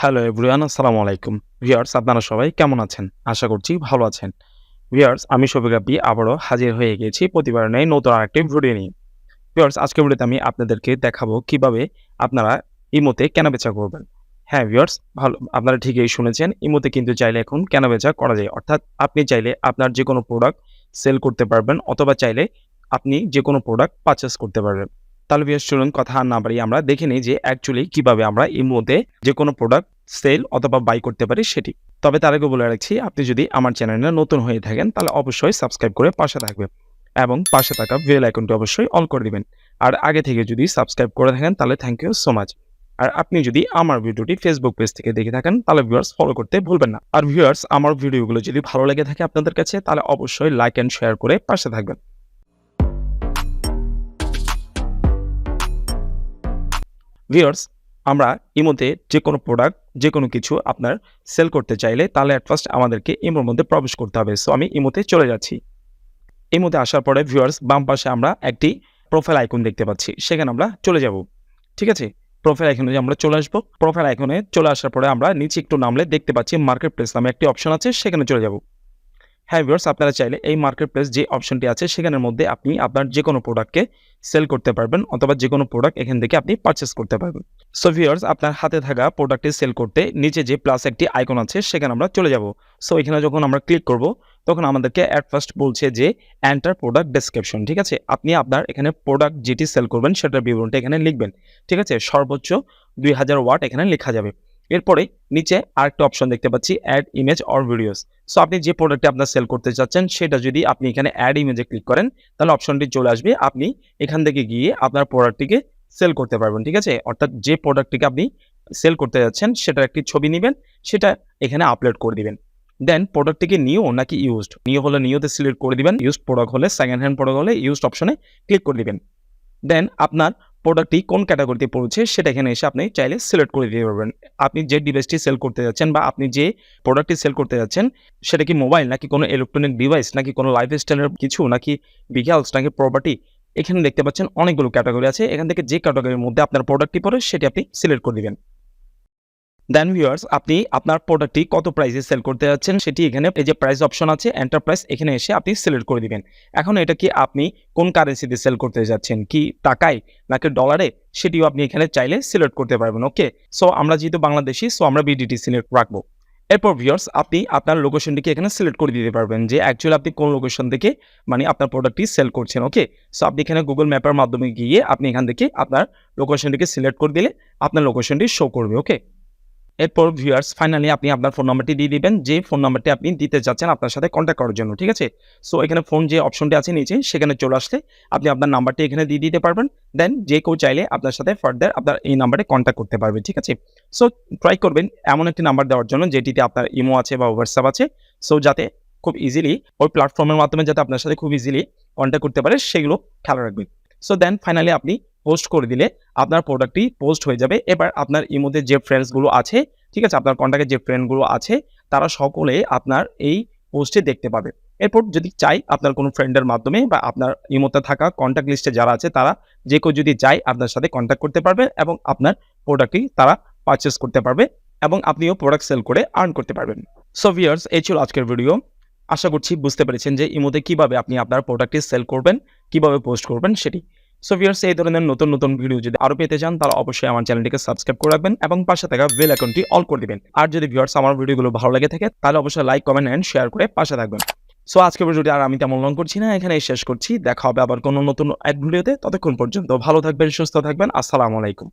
Hello everyone, আসসালামু আলাইকুম। Viewers, আপনারা সবাই কেমন আছেন? আশা করছি ভালো আছেন। ভিউয়ার্স, আমি রাব্বি আবারও হাজির হয়ে গেছি প্রতিবার নেই নতুন আরেকটি ভিডিও নিয়ে। ভিউয়ার্স, আজকের ভিডিওতে আমি আপনাদেরকে দেখাবো কীভাবে আপনারা ইমোতে কেনাবেচা করবেন। হ্যাঁ ভিউয়ার্স, ভালো, আপনারা ঠিকই শুনেছেন, ইমোতে কিন্তু চাইলে এখন কেনাবেচা করা যায়। অর্থাৎ আপনি চাইলে আপনার যে কোনো প্রোডাক্ট সেল করতে পারবেন অথবা চাইলে আপনি যে কোনো প্রোডাক্ট পারচেস করতে পারবেন। তাহলে ভিউয়ার্স চলুন কথা না বাড়িয়ে আমরা দেখে নিই যে অ্যাকচুয়ালি কীভাবে আমরা ইমোতে যে কোনো প্রোডাক্ট সেল অথবা বাই করতে পারি সেটি। তবে তার আগে বলে রাখছি, আপনি যদি আমার চ্যানেলে নতুন হয়ে থাকেন, তাহলে অবশ্যই সাবস্ক্রাইব করে পাশে থাকবেন এবং পাশে থাকা বেল আইকনটি অবশ্যই অন করে দিবেন। আর আগে থেকে যদি সাবস্ক্রাইব করে থাকেন, তাহলে থ্যাংক ইউ সো মাচ আর আপনি যদি আমার ভিডিওটি ফেসবুক পেজ থেকে দেখে থাকেন, তাহলে ভিউয়ার্স ফলো করতে ভুলবেন না। আর ভিউয়ার্স আমার ভিডিওগুলো যদি ভালো লেগে থাকে আপনাদের কাছে, তাহলে অবশ্যই লাইক অ্যান্ড শেয়ার করে পাশে থাকবেন। ভিউয়ার্স আমরা ইমোতে যে কোনো প্রোডাক্ট যে কোনো কিছু আপনার সেল করতে চাইলে তাহলে অ্যাট ফার্স্ট আমাদেরকে ইমোর মধ্যে প্রবেশ করতে হবে। সো আমি ইমোতে চলে যাচ্ছি। ইমোতে আসার পরে ভিউয়ার্স বাম পাশে আমরা একটি প্রোফাইল আইকন দেখতে পাচ্ছি। সেখানে আমরা চলে যাব। ঠিক আছে? প্রোফাইল আইকনে আমরা চলে আসব প্রোফাইল আইকনে চলে আসার পরে আমরা নিচে একটু নামলে দেখতে পাচ্ছি মার্কেট প্লেস নামে একটি অপশন আছে, সেখানে চলে যাব। হ্যাঁ ভিউয়ার্স আপনারা চাইলে এই মার্কেট প্লেস যে অপশনটি আছে, সেখানের মধ্যে আপনি আপনার যে কোনো প্রোডাক্টকে সেল করতে পারবেন অথবা যে কোনো প্রোডাক্ট এখান থেকে আপনি পারচেস করতে পারবেন। সো ভিউয়ার্স আপনার হাতে থাকা প্রোডাক্টটি সেল করতে নিচে যে প্লাস একটি আইকন আছে, সেখানে আমরা চলে যাব। সো এখানে যখন আমরা ক্লিক করব, তখন আমাদেরকে অ্যাট ফার্স্ট বলছে যে এন্টার প্রোডাক্ট ডেসক্রিপশন ঠিক আছে? আপনি আপনার এখানে প্রোডাক্ট যেটি সেল করবেন, সেটার বিবরণটা এখানে লিখবেন, ঠিক আছে? সর্বোচ্চ দুই হাজার ওয়াট এখানে লেখা যাবে। এরপরে নিচে আরেকটা অপশন দেখতে পাচ্ছি add image or videos so আপনি যে প্রোডাক্টটি আপনার সেল করতে চাচ্ছেন, সেটা যদি আপনি এখানে অ্যাড ইমেজে ক্লিক করেন, তাহলে অপশনটি চলে আসবে। আপনি এখান থেকে গিয়ে আপনার প্রোডাক্টটিকে সেল করতে পারবেন, ঠিক আছে? অর্থাৎ যে প্রোডাক্টটিকে আপনি সেল করতে যাচ্ছেন, সেটার একটি ছবি নেবেন, সেটা এখানে আপলোড করে দিবেন। দেন প্রোডাক্টটিকে নিউ নাকি ইউজড নিউ হলে নিউতে সিলেক্ট করে দিবেন ইউজড প্রোডাক্ট হলে সেকেন্ড হ্যান্ড প্রোডাক্ট হলে ইউজড অপশনে ক্লিক করে দিবেন। দেন আপনার প্রোডাক্টটি কোন ক্যাটাগরিতে পড়ছে সেটা এখানে এসে আপনি চাইলে সিলেক্ট করে দিতে পারবেন। আপনি যে ডিভাইসটি সেল করতে যাচ্ছেন বা আপনি যে প্রোডাক্টটি সেল করতে যাচ্ছেন, সেটা কি মোবাইল নাকি কোনো ইলেকট্রনিক ডিভাইস নাকি কোনো লাইফ স্টাইলের কিছু, নাকি বিঘালস নাকি প্রপার্টি এখানে দেখতে পাচ্ছেন অনেকগুলো ক্যাটাগরি আছে। এখান থেকে যে ক্যাটাগরির মধ্যে আপনার প্রোডাক্টটি পড়ে সেটি আপনি সিলেক্ট করে দিবেন। দেন ভিউয়ার্স আপনি আপনার প্রোডাক্টটি কত প্রাইসে সেল করতে যাচ্ছেন সেটি এখানে এই যে প্রাইস অপশন আছে এন্টারপ্রাইজ এখানে এসে আপনি সিলেক্ট করে দিবেন। এখন এটা কি আপনি কোন কারেন্সিতে সেল করতে যাচ্ছেন? কি টাকায় নাকি ডলারে সেটিও আপনি এখানে চাইলে সিলেক্ট করতে পারবেন ওকে সো আমরা যেহেতু বাংলাদেশি সো আমরা বিডিটি সিলেক্ট রাখব। এরপর ভিউয়ার্স আপনি আপনার লোকেশনটিকে এখানে সিলেক্ট করে দিতে পারবেন যে অ্যাকচুয়ালি আপনি কোন লোকেশন থেকে মানে আপনার প্রোডাক্টটি সেল করছেন ওকে সো আপনি এখানে গুগল ম্যাপের মাধ্যমে গিয়ে আপনি এখান থেকে আপনার লোকেশনটিকে সিলেক্ট করে দিলে আপনার লোকেশনটি শো করবে ওকে এরপর ভিউয়ার্স ফাইনালি আপনি আপনার ফোন নাম্বারটি দিয়ে দিবেন। যে ফোন নাম্বারটি আপনি দিতে চাচ্ছেন আপনার সাথে কন্ট্যাক্ট করার জন্য, ঠিক আছে? সো এখানে ফোন যে অপশনটি আছে নিচে, সেখানে চলে আসলে আপনি আপনার নাম্বারটি এখানে দিয়ে দিতে পারবেন। দেন যে কেউ চাইলে আপনার সাথে ফার্দার আপনার এই নাম্বারে কন্ট্যাক্ট করতে পারবে, ঠিক আছে? সো ট্রাই করবেন এমন একটি নাম্বার দেওয়ার জন্য, যেটিতে আপনার ইমো আছে বা হোয়াটসঅ্যাপ আছে। সো যাতে খুব ইজিলি ওই প্ল্যাটফর্মের মাধ্যমে যাতে আপনার সাথে খুব ইজিলি কন্ট্যাক্ট করতে পারে, সেগুলো খেয়াল রাখবেন। সো দেন ফাইনালি আপনি পোস্ট করে দিলে আপনার প্রোডাক্টটি পোস্ট হয়ে যাবে। এবার আপনার ইমোতে যে ফ্রেন্ডসগুলো আছে, ঠিক আছে? আপনার কন্ট্যাক্টে যে ফ্রেন্ডগুলো আছে, তারা সকলে আপনার এই পোস্টে দেখতে পাবে। এরপর যদি চাই আপনার কোনো ফ্রেন্ডের মাধ্যমে বা আপনার ইমোতে থাকা কন্ট্যাক্ট লিস্টে যারা আছে, তারা যে কেউ যদি চায় আপনার সাথে কন্ট্যাক্ট করতে পারবে এবং আপনার প্রোডাক্টটি তারা পারচেস করতে পারবে এবং আপনিও প্রোডাক্ট সেল করে আর্ন করতে পারবেন। সো ভিয়ার্স এই ছিল আজকের ভিডিও আশা করছি বুঝতে পেরেছেন যে ইমোতে কীভাবে আপনি আপনার প্রোডাক্টটি সেল করবেন, কীভাবে পোস্ট করবেন সেটি। সো ভিউয়ার্স এই ধরনের নতুন নতুন ভিডিও যদি আরও পেতে চান, তাহলে অবশ্যই আমার চ্যানেলটিকে সাবস্ক্রাইব করে রাখবেন এবং পাশে থাকা বেল আইকনটি অল করে দিবেন। আর যদি ভিউয়ার্স আমার ভিডিওগুলো ভালো লাগে থাকে, তাহলে অবশ্যই লাইক কমেন্ট এন্ড শেয়ার করে পাশে থাকবেন। সো আজকে ভিডিওটি আর আমি তেমন লং করছি না এখানে শেষ করছি। দেখা হবে আবার কোনো নতুন এক ভিডিওতে ততক্ষণ পর্যন্ত ভালো থাকবেন, সুস্থ থাকবেন। আসসালামু আলাইকুম।